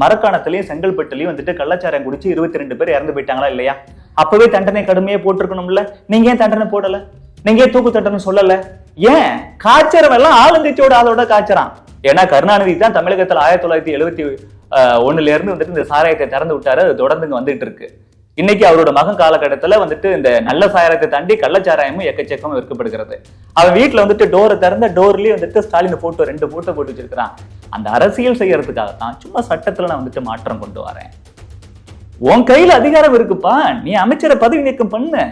மரக்காணத்திலையும் செங்கல்பட்டுலயும் வந்துட்டு கள்ளச்சாரம் குடிச்சு இருபத்தி ரெண்டு பேர் இறந்து போயிட்டாங்களா இல்லையா? அப்பவே தண்டனை கடுமையா போட்டிருக்கணும்ல. நீங்க ஏன் தண்டனை போடல? நீங்க ஏன் தூக்கு தண்டனை சொல்லல? ஏன்? காய்ச்சறவன் எல்லாம் ஆளுங்கட்சியோட ஆளோட காய்ச்சறான். ஏன்னா கருணாநிதி தான் தமிழகத்துல ஆயிரத்தி தொள்ளாயிரத்தி எழுபத்தி ஒண்ணுல இருந்து வந்துட்டு இந்த சாராயத்தை திறந்து விட்டாரு. அது தொடர்ந்து வந்துட்டு இருக்கு. இன்னைக்கு அவரோட மகன் காலகட்டத்துல வந்துட்டு இந்த நல்ல சாராயத்தை தாண்டி கள்ளச்சாராயமும் எக்கச்சக்கமும் விற்கப்படுகிறது. அவன் வீட்டுல வந்துட்டு டோரை திறந்த டோர்லயே வந்துட்டு ஸ்டாலின் போட்டோ ரெண்டு போட்டோ போட்டு வச்சிருக்கிறான். அந்த அரசியல் செய்யறதுக்காக தான் சும்மா சட்டத்துல நான் வந்துட்டு மாற்றம் கொண்டு வரேன். உன் கையில அதிகாரம் இருக்குப்பா. நீ அமைச்சரை பதவி நீக்கம் பண்ணு.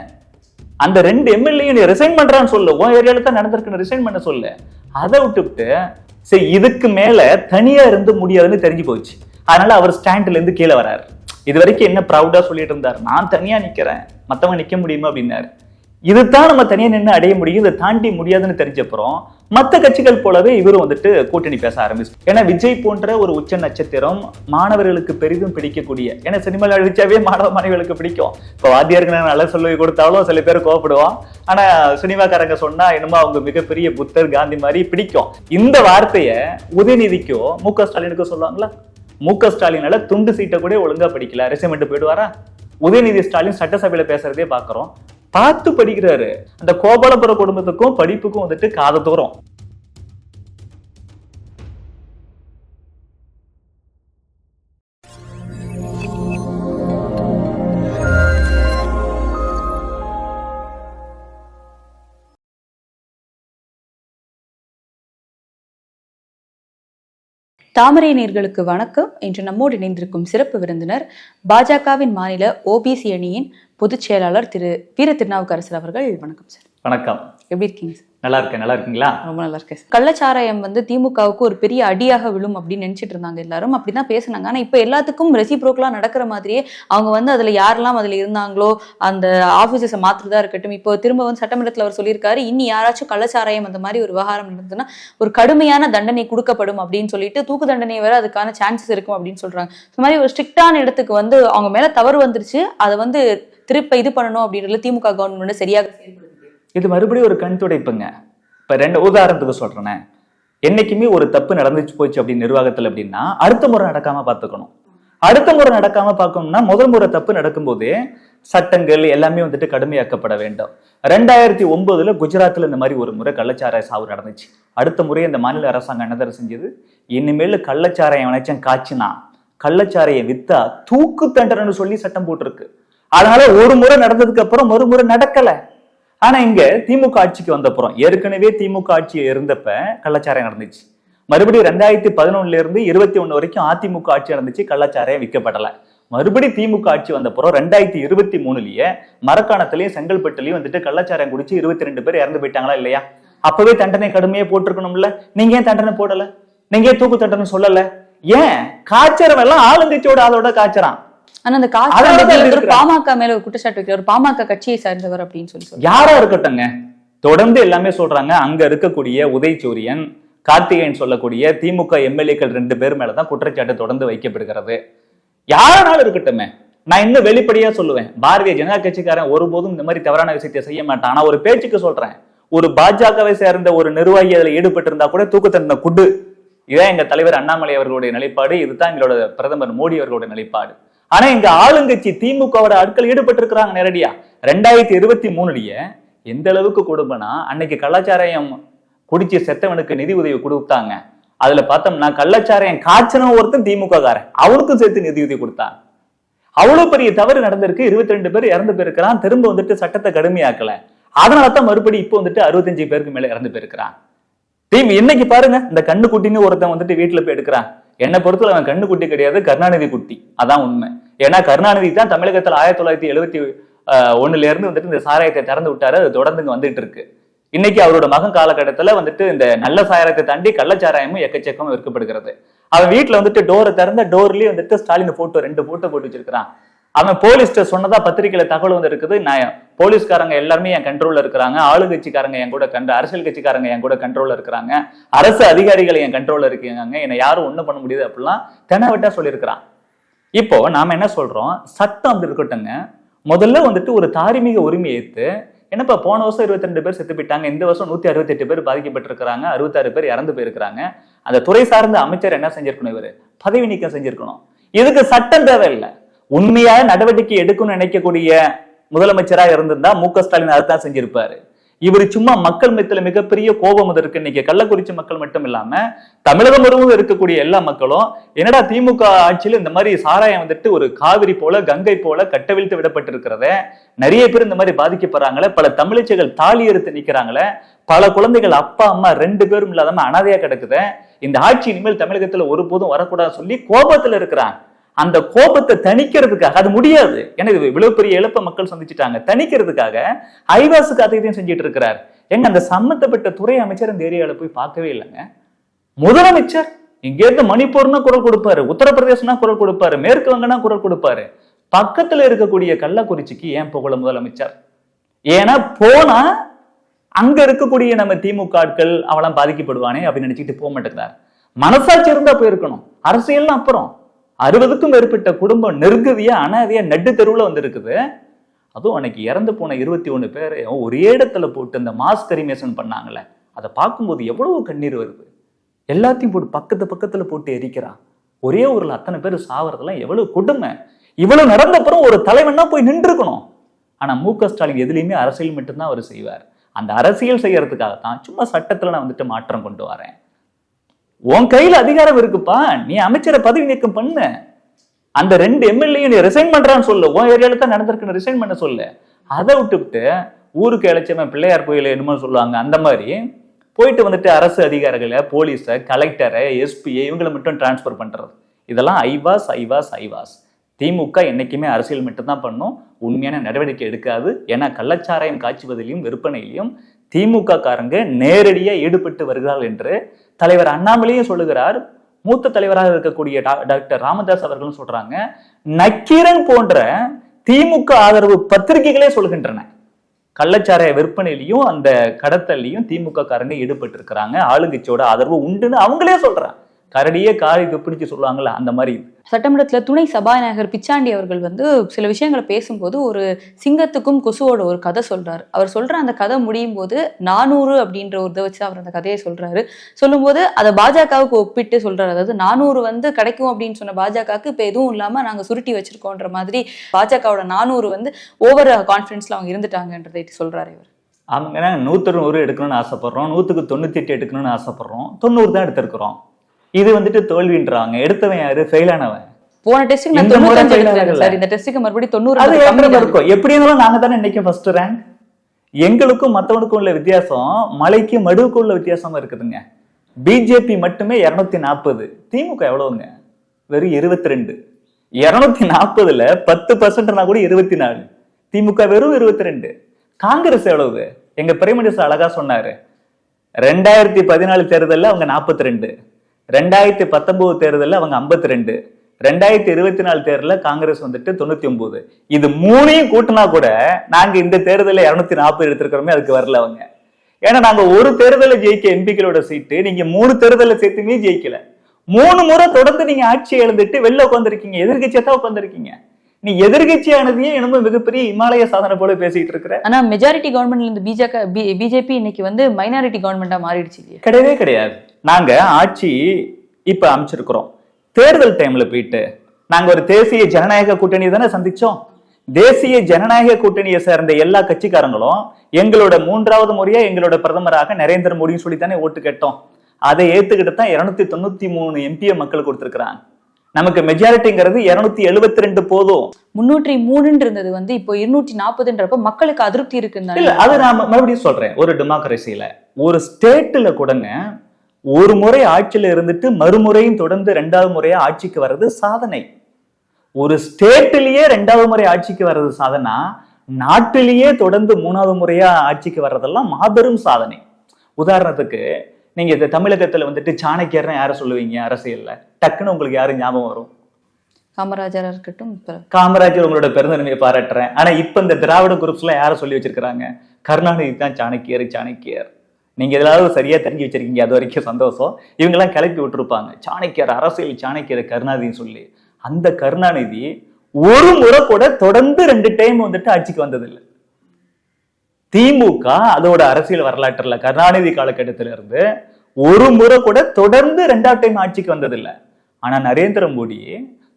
அந்த ரெண்டு எம்எல்ஏ நீ ரிசைன் பண்றான்னு சொல்லு. உன் ஏரியால தான் நடந்திருக்குன்னு ரிசைன் பண்ண சொல்லு. அதை விட்டுவிட்டு சரி இதுக்கு மேல தனியா இருந்து முடியாதுன்னு தெரிஞ்சு போச்சு. அதனால அவர் ஸ்டாண்ட்ல இருந்து கீழே வராரு. இது வரைக்கும் என்ன ப்ரௌடா சொல்லிட்டு இருந்தார்? நான் தனியா நிக்கிறேன். மத்தவங்க நிக்க முடியுமா? அப்படின்னாரு. இதுதான் நம்ம தனியா நின்று அடைய முடியும். இதை தாண்டி முடியாதுன்னு தெரிஞ்சப்புறம் மற்ற கட்சிகள் போலவே இவரும் வந்துட்டு கூட்டணி பேச ஆரம்பிச்சு ஏன்னா விஜய் போன்ற ஒரு உச்ச நட்சத்திரம் மாணவர்களுக்கு பெரிதும் பிடிக்கக்கூடிய ஏன்னா சினிமாவில் அடிச்சாவே மாணவ மாணவிகளுக்கு பிடிக்கும். இப்போ வாத்தியாருக்கு நான் நல்ல சொல்லி கொடுத்தாலும் சில பேர் கோவப்படுவான். ஆனா சினிமாக்காரங்க சொன்னா என்னமோ அவங்க மிகப்பெரிய புத்தர் காந்தி மாதிரி பிடிக்கும். இந்த வார்த்தையை உதயநிதிக்கோ மு க ஸ்டாலினுக்கோ சொல்லுவாங்களா? மு க ஸ்டாலினால துண்டு சீட்டை கூட ஒழுங்கா படிக்கல. ரெசிமெண்ட் போயிடுவாரா? உதயநிதி ஸ்டாலின் சட்டசபையில பேசுறதே பாக்குறோம். பார்த்து படிக்கிறாரு. அந்த கோபாலபுர குடும்பத்துக்கும் படிப்புக்கும் வந்துட்டு காத தூரம். தாமரை நேர்களுக்கு வணக்கம். இன்று நம்மோடு இணைந்திருக்கும் சிறப்பு விருந்தினர் பாஜகவின் மாநில ஓபிசி அணியின் பொதுச் செயலாளர் திரு வீர திருநாவுக்கரசர் அவர்கள் வணக்கம் சார். வணக்கம். எப்படி இருக்கீங்க சார்? நல்லா இருக்கேன். நல்லா இருக்கீங்களா? ரொம்ப நல்லா இருக்கேன் சார். கள்ளச்சாராயம் வந்து திமுகவுக்கு ஒரு பெரிய அடியாக விழும் அப்படின்னு நினைச்சிட்டு இருந்தாங்க எல்லாரும். அப்படிதான் பேசுனாங்க. ஆனா இப்போ எல்லாத்துக்கும் ரெசிப்ரோக்கலா நடக்கிற மாதிரியே அவங்க வந்து அதுல யாரெல்லாம் அதுல இருந்தாங்களோ அந்த ஆபீசஸை மாத்துறதா இருக்கட்டும் இப்போ திரும்ப வந்து சட்டமன்றத்துல அவர் சொல்லியிருக்காரு இனி யாராச்சும் கள்ளச்சாராயம் அந்த மாதிரி ஒரு விவகாரம் நடந்ததுன்னா ஒரு கடுமையான தண்டனை கொடுக்கப்படும் அப்படின்னு சொல்லிட்டு தூக்கு தண்டனை வர அதுக்கான சான்சஸ் இருக்கும் அப்படின்னு சொல்றாங்க. இந்த மாதிரி ஒரு ஸ்ட்ரிக்டான இடத்துக்கு வந்து அவங்க மேல தவறு வந்துருச்சு. அதை வந்து திருப்ப இது பண்ணணும் அப்படின்றதுல திமுக கவர்மெண்ட் சரியாக இது மறுபடியும் ஒரு கண் துடைப்புங்க. இப்ப ரெண்டு உதாரணத்துக்கு சொல்றேனே. என்னைக்குமே ஒரு தப்பு நடந்துச்சு போச்சு அப்படின்னு நிர்வாகத்துல அப்படின்னா அடுத்த முறை நடக்காம பார்த்துக்கணும். அடுத்த முறை நடக்காம பார்க்கணும்னா முதல் முறை தப்பு நடக்கும்போது சட்டங்கள் எல்லாமே வந்துட்டு கடுமையாக்கப்பட வேண்டும். ரெண்டாயிரத்தி ஒன்பதுல குஜராத்ல இந்த மாதிரி ஒரு முறை கள்ளச்சாராய சாவு நடந்துச்சு. அடுத்த முறை இந்த மாநில அரசாங்கம் என்ன செஞ்சது? இனிமேல் கள்ளச்சாராயம் நினைச்சேன் காய்ச்சினா. கள்ளச்சாரையை வித்தா தூக்கு தண்டனைன்னு சொல்லி சட்டம் போட்டிருக்கு. அதனால ஒரு முறை நடந்ததுக்கு அப்புறம் மறுமுறை நடக்கல. ஆனா இங்க திமுக ஆட்சிக்கு வந்தப்புறம் ஏற்கனவே திமுக ஆட்சி இருந்தப்ப கள்ளச்சாரம் நடந்துச்சு. மறுபடியும் ரெண்டாயிரத்தி பதினொன்னுல இருந்து இருபத்தி ஒண்ணு வரைக்கும் அதிமுக ஆட்சி நடந்துச்சு கள்ளச்சாராயம் விற்கப்படல. மறுபடியும் திமுக ஆட்சி வந்தப்புறம் ரெண்டாயிரத்தி இருபத்தி மூணுலயே மரக்காணத்திலயும் செங்கல்பட்டுலயும் வந்துட்டு கள்ளச்சாரம் குடிச்சு இருபத்தி ரெண்டு பேர் இறந்து போயிட்டாங்களா இல்லையா? அப்பவே தண்டனை கடுமையா போட்டிருக்கணும்ல. நீங்க ஏன் தண்டனை போடல? நீங்க ஏன் தூக்கு தண்டனை சொல்லல? ஏன்? காய்ச்சறவன் எல்லாம் ஆளுங்கட்சியோட ஆளோட காய்ச்சறான். ஆனா அந்த இருக்கிறார். பாமக மேல ஒரு குற்றச்சாட்டு வைக்கிறார் பாமக கட்சியை சார்ந்தவர் அப்படின்னு சொல்லி யாரா இருக்கட்டும்ங்க. தொடர்ந்து எல்லாமே சொல்றாங்க. அங்க இருக்கக்கூடிய உதயசூரியன் கார்த்திகேயன் சொல்லக்கூடிய திமுக எம்எல்ஏக்கள் ரெண்டு பேர் மேலதான் குற்றச்சாட்டு தொடர்ந்து வைக்கப்படுகிறது. யாராலும் இருக்கட்டுமே நான் இன்னும் வெளிப்படையா சொல்லுவேன். பாரதிய ஜனதா கட்சிக்காரன் ஒருபோதும் இந்த மாதிரி தவறான விஷயத்தை செய்ய மாட்டான். ஆனா ஒரு பேச்சுக்கு சொல்றேன். ஒரு பாஜகவை சேர்ந்த ஒரு நிர்வாகி அதுல ஈடுபட்டு இருந்தா கூட தூக்கு தண்டனை குடு. இதான் எங்க தலைவர் அண்ணாமலை அவர்களுடைய நிலைப்பாடு. இதுதான் எங்களோட பிரதமர் மோடி அவர்களுடைய நிலைப்பாடு. ஆனா இங்க ஆளுங்கட்சி திமுகவோட ஆட்கள் ஈடுபட்டு இருக்கிறாங்க நேரடியா. ரெண்டாயிரத்தி இருபத்தி மூணுலயே எந்த அளவுக்கு கொடுப்பனா அன்னைக்கு கள்ளச்சாராயம் குடிச்சு செத்தவனுக்கு நிதி உதவி கொடுத்தாங்க. அதுல பார்த்தோம்னா கள்ளச்சாராயம் காய்ச்சனும் ஒருத்தன் திமுக காரன் அவனுக்கும் சேர்த்து நிதி உதவி கொடுத்தாங்க. அவ்வளவு பெரிய தவறு நடந்திருக்கு. இருபத்தி ரெண்டு பேர் இறந்து போயிருக்கிறான். திரும்ப வந்துட்டு சட்டத்தை கடுமையாக்கல. அதனால தான் மறுபடி இப்போ வந்துட்டு அறுபத்தஞ்சு பேருக்கு மேல இறந்து போயிருக்கிறான். டீம் இன்னைக்கு பாருங்க. இந்த கண்ணு குட்டின்னு ஒருத்தன் வந்துட்டு வீட்டுல போய் எடுக்கிறான். என்னை பொறுத்தல அவன் கண்ணு குட்டி கிடையாது கருணாநிதி குட்டி. அதான் உண்மை. ஏன்னா கருணாநிதி தான் தமிழகத்தில் ஆயிரத்தி தொள்ளாயிரத்தி எழுபத்தி ஒன்னுல இருந்து வந்துட்டு இந்த சாராயத்தை திறந்து விட்டாரு. அது தொடர்ந்து வந்துட்டு இருக்கு. இன்னைக்கு அவரோட மகன் காலகட்டத்தில் வந்துட்டு இந்த நல்ல சாராயத்தை தாண்டி கள்ளச்சாராயமும் எக்கச்சக்கமும் விற்கப்படுகிறது அவன் வீட்டில் வந்துட்டு டோரை திறந்த டோர்லயே வந்துட்டு ஸ்டாலின் போட்டோ ரெண்டு போட்டோ போட்டு வச்சிருக்கிறான். அவன் போலீஸ்ட சொன்னதா பத்திரிகையில தகவல் வந்து இருக்குது. நான் போலீஸ்காரங்க எல்லாருமே என் கண்ட்ரோல்ல இருக்கிறாங்க. ஆளுங்கட்சிக்காரங்க என் கூட கண்டு அரசியல் கட்சிக்காரங்க என் கூட கண்ட்ரோல்ல இருக்கிறாங்க. அரசு அதிகாரிகள் என் கண்ட்ரோல்ல இருக்காங்க. என்னை யாரும் ஒன்றும் பண்ண முடியாது அப்படிலாம் தெனவட்டா சொல்லியிருக்கிறான். இப்போ நாம என்ன சொல்றோம்? சட்டம் அப்படி இருக்கட்டுங்க முதல்ல வந்துட்டு ஒரு தார்மீக உரிமையை ஏத்து என்னப்பா போன வருஷம் இருபத்தி ரெண்டு பேர் செத்து போயிட்டாங்க. இந்த வருஷம் நூத்தி அறுபத்தெட்டு பேர் பாதிக்கப்பட்டிருக்கிறாங்க. அறுபத்தாறு பேர் இறந்து போயிருக்கிறாங்க. அந்த துறை சார்ந்த அமைச்சர் என்ன செஞ்சிருக்கணும் இவர்? பதவி நீக்கம் செஞ்சிருக்கணும். இதுக்கு சட்டம் தேவையில்லை. உண்மையாக நடவடிக்கை எடுக்கணும்னு நினைக்கக்கூடிய முதலமைச்சராக இருந்திருந்தா மு க ஸ்டாலின் அதுதான் செஞ்சிருப்பாரு. இவர் சும்மா மக்கள் மத்தியில மிகப்பெரிய கோபம் இருக்கு இன்னைக்கு? கள்ளக்குறிச்சி மக்கள் மட்டும் இல்லாம தமிழகம் முழுவதும் இருக்கக்கூடிய எல்லா மக்களும் என்னடா திமுக ஆட்சியில இந்த மாதிரி சாராயம் வந்துட்டு ஒரு காவிரி போல கங்கை போல கட்டவிழ்த்து விடப்பட்டிருக்கிறத? நிறைய பேர் இந்த மாதிரி பாதிக்கப்படுறாங்களே பல தமிழச்சிகள் தாலி எடுத்து நிக்கிறாங்களே பல குழந்தைகள் அப்பா அம்மா ரெண்டு பேரும் இல்லாதம அனாதையா கிடக்குது? இந்த ஆட்சி இனிமேல் தமிழகத்துல ஒருபோதும் வரக்கூடாதுன்னு சொல்லி கோபத்துல இருக்கிறான் அந்த கோபத்தை தணிக்கிறதுக்காக அது முடியாது. ஏன்னா இது இவ்வளவு பெரிய இழப்ப மக்கள் சந்திச்சுட்டாங்க. தணிக்கிறதுக்காக ஐவாசுக்கு அதையும் செஞ்சுட்டு இருக்கிறார் எங்க அந்த சம்பந்தப்பட்ட துறை அமைச்சர் இந்த ஏரியால போய் பார்க்கவே இல்லைங்க? முதலமைச்சர் இங்க இருந்து மணிப்பூர்னா குரல் கொடுப்பாரு உத்தரப்பிரதேசம்னா குரல் கொடுப்பாரு மேற்கு வங்கனா குரல் கொடுப்பாரு. பக்கத்துல இருக்கக்கூடிய கள்ளக்குறிச்சிக்கு ஏன் போகல முதலமைச்சர்? ஏன்னா போனா அங்க இருக்கக்கூடிய நம்ம திமுக ஆட்கள் அவளாம் பாதிக்கப்படுவானே அப்படின்னு நினைச்சிட்டு போக மாட்டேங்கிறார். மனசாட்சி இருந்தா போயிருக்கணும். அரசியல்னா அப்புறம். அறுபதுக்கும் மேற்பட்ட குடும்பம் நெருங்குதியா அனாதியா நெட்டு தெருவில் வந்து இருக்குது அதுவும் அன்னைக்கு இறந்து போன இருபத்தி ஒன்று பேரையும் ஒரே இடத்துல போட்டு இந்த மாஸ் கரிமேஷன் பண்ணாங்களே அதை பார்க்கும்போது எவ்வளவு கண்ணீர் வருது. எல்லாத்தையும் போட்டு பக்கத்து பக்கத்தில் போட்டு எரிக்கிறான் ஒரே ஊரில் அத்தனை பேர் சாவறதெல்லாம் எவ்வளவு கொடுமை. இவ்வளவு நடந்தப்புறம் ஒரு தலைவன்னா போய் நின்றுக்கணும். ஆனால் மு க ஸ்டாலின் எதுலேயுமே அரசியல் மட்டும்தான் அவர் செய்வார். அந்த அரசியல் செய்யறதுக்காகத்தான் சும்மா சட்டத்தில் நான் வந்துட்டு மாற்றம் கொண்டு வரேன். உன் கையில அதிகாரம் இருக்குப்பா. நீ அமைச்சரை பதவி நீக்கம் பண்ணு. அந்த ரெண்டு எம்எல்ஏ நீ ரிசைன் பண்றான்னு சொல்லு. உன் ஏரியால தான் நடந்திருக்குன்னு ரிசைன் பண்ண சொல்லு. அதை விட்டுவிட்டு ஊருக்கு இழைச்சவன் பிள்ளையார் கோயில் என்னமோ சொல்லுவாங்க. அந்த மாதிரி போயிட்டு வந்துட்டு அரசு அதிகாரிகளை போலீஸை கலெக்டரை எஸ்பியை இவங்களை மட்டும் டிரான்ஸ்ஃபர் பண்ணுறது இதெல்லாம் ஐவாஸ் ஐவாஸ் ஐவாஸ். திமுக என்றைக்குமே அரசியல் மட்டும்தான் பண்ணும். உண்மையான நடவடிக்கை எடுக்காது. ஏன்னா கள்ளச்சாராயம் காய்ச்சுவதிலையும் விற்பனையிலையும் திமுக காரங்க நேரடியாக ஈடுபட்டு வருகிறார்கள் என்று தலைவர் அண்ணாமலையும் சொல்லுகிறார். மூத்த தலைவராக இருக்கக்கூடிய டாக்டர் ராமதாஸ் அவர்களும் சொல்றாங்க. நக்கீரன் போன்ற திமுக ஆதரவு பத்திரிகைகளே சொல்கின்றன. கள்ளச்சாராய விற்பனையிலையும் அந்த கடத்தல்லையும் திமுக காரங்க ஈடுபட்டு இருக்கிறாங்க ஆளுங்கட்சியோட ஆதரவு உண்டுன்னு அவங்களே சொல்றாங்க. கரடியே காரி துப்பிடிச்சு சொல்லுவாங்கல்ல அந்த மாதிரி. சட்டமன்றத்துல துணை சபாநாயகர் பிச்சாண்டி அவர்கள் வந்து சில விஷயங்களை பேசும்போது ஒரு சிங்கத்துக்கும் கொசுவோட ஒரு கதை சொல்றாரு. அவர் சொல்ற அந்த கதை முடியும் போது நானூறு அப்படின்ற ஒரு இதை வச்சு அவர் அந்த கதையை சொல்றாரு. சொல்லும்போது அதை பாஜகவுக்கு ஒப்பிட்டு சொல்றாரு. அதாவது நானூறு வந்து கிடைக்கும் அப்படின்னு சொன்ன பாஜகவுக்கு இப்ப எதுவும் இல்லாம நாங்க சுருட்டி வச்சிருக்கோன்ற மாதிரி பாஜகவோட நானூறு வந்து ஓவர் கான்பிடன்ஸ்ல அவங்க இருந்துட்டாங்கன்றதை சொல்றாரு இவர். அவங்க நூத்தி நூறு எடுக்கணும்னு ஆசைப்படுறோம். நூத்துக்கு தொண்ணூத்தி எட்டு எடுக்கணும்னு ஆசைப்படுறோம். தொண்ணூறு தான் எடுத்திருக்கிறோம். இது வந்துட்டு தோல்வின்றாங்க. எடுத்தவன் யாரு? ஃபெயில் ஆனவன். போன டெஸ்ட்டுக்கு நான் ஆகல. சார் இந்த டெஸ்ட்டுக்கு மறுபடியும் தொண்ணூறு அது. இருக்கும் எப்படி இருந்தாலும் நாங்க தானே இன்னைக்கு ஃபர்ஸ்ட் ரேங்க் எங்களுக்கும் மத்தவனுக்கும் உள்ள வித்தியாசம் மலைக்கும் மடுவுக்கும் உள்ள வித்தியாசமா இருக்குதுங்க. பிஜேபி மட்டுமே இருநூத்தி நாற்பது திமுக எவ்வளவுங்க? வெறும் இருபத்தி ரெண்டு இருநூத்தி நாற்பதுல பத்து பர்சன்ட்னா கூட இருபத்தி நாலு திமுக வெறும் இருபத்தி ரெண்டு காங்கிரஸ் எவ்வளவு? எங்க பிரைம் மினிஸ்டர் அழகா சொன்னாரு. ரெண்டாயிரத்தி பதினாலு தேர்தல்ல அவங்க நாற்பத்தி ரெண்டு ரெண்டாயிரத்தி பத்தொன்பது தேர்தல்ல அவங்க ஐம்பத்தி ரெண்டு. ரெண்டாயிரத்தி இருபத்தி நாலு தேர்தல்ல காங்கிரஸ் வந்துட்டு தொண்ணூத்தி ஒன்பது. இது மூணையும் கூட்டினா கூட நாங்க இந்த தேர்தல்ல இருநூத்தி நாற்பது எடுத்திருக்கிறோமே அதுக்கு வரல அவங்க. ஏன்னா நாங்க ஒரு தேர்தலை ஜெயிக்க எம்பிக்களோட சீட்டு நீங்க மூணு தேர்தலை சேர்த்துமே ஜெயிக்கல. மூணு முறை தொடர்ந்து நீங்க ஆட்சி எழுந்துட்டு வெளில உட்காந்துருக்கீங்க எதிர்கட்சியா தான் உட்காந்துருக்கீங்க நீ எதிர்கட்சியானதையே என்னமோ மிகப்பெரிய இமாலய சாதனை போல பேசிட்டு இருக்கிற. ஆனா மெஜாரிட்டி கவர்மெண்ட்ல இருந்து பிஜேபி இன்னைக்கு வந்து மைனாரிட்டி கவர்மெண்டா மாறிடுச்சு கிடையவே கிடையாது. நாங்க ஆட்சி இப்ப அமைச்சிருக்கிறோம். தேர்தல் டைம்ல போயிட்டு நாங்க ஒரு தேசிய ஜனநாயக கூட்டணி தானே சந்திச்சோம். தேசிய ஜனநாயக கூட்டணியை சேர்ந்த எல்லா கட்சிக்காரங்களும் எங்களோட மூன்றாவது முறையா எங்களோட பிரதமராக நரேந்திர மோடின்னு சொல்லி தானே ஓட்டு கேட்டோம். அதை ஏத்துக்கிட்டு தான் இருநூத்தி தொண்ணூத்தி மூணு எம்பியை மக்கள் கொடுத்திருக்கிறாங்க. நமக்கு மெஜாரிட்டிங்கிறது இருநூத்தி எழுபத்தி ரெண்டு போதும். முன்னூற்றி மூணுன்னு இருந்தது வந்து இப்போ இருநூற்றி நாற்பதுன்றப்ப மக்களுக்கு அதிருப்தி இருக்குன்னு இல்ல அது நான் மறுபடியும் சொல்றேன். ஒரு டெமோக்ரஸியில ஒரு ஸ்டேட்ல கூடங்க ஒரு முறை ஆட்சியில இருந்துட்டு மறுமுறையும் தொடர்ந்து ரெண்டாவது முறையா ஆட்சிக்கு வர்றது சாதனை. ஒரு ஸ்டேட்டிலேயே ரெண்டாவது முறை ஆட்சிக்கு வர்றது சாதனா நாட்டிலேயே தொடர்ந்து மூணாவது முறையா ஆட்சிக்கு வர்றதெல்லாம் மாபெரும் சாதனை. உதாரணத்துக்கு நீங்க இந்த தமிழகத்துல வந்துட்டு சாணக்கியர்னு யாரை சொல்லுவீங்க அரசியல்ல? டக்குன்னு உங்களுக்கு யாரு ஞாபகம் வரும்? காமராஜரா இருக்கட்டும் காமராஜர் உங்களோட பெருந்தன்மையை பாராட்டுறேன். ஆனா இப்ப இந்த திராவிட குரூப்ஸ் எல்லாம் யாரை சொல்லி வச்சிருக்காங்க கருணாநிதி தான் சாணக்கியர் சாணக்கியர். நீங்க ஏதாவது சரியா தெரிஞ்சு வச்சிருக்கீங்க அது வரைக்கும் சந்தோஷம். இவங்க எல்லாம் கிளப்பி விட்டுருப்பாங்க. சாணக்கியர் அரசியல் சாணக்கியர் கருணாநிதினு சொல்லி. அந்த கருணாநிதி ஒரு முறை கூட தொடர்ந்து ரெண்டு டைம் வந்துட்டு ஆட்சிக்கு வந்ததில்லை. திமுக அதோட அரசியல் வரலாற்றுல கருணாநிதி காலகட்டத்தில இருந்து ஒரு முறை கூட தொடர்ந்து ரெண்டாவது டைம் ஆட்சிக்கு வந்ததில்லை. ஆனா நரேந்திர மோடி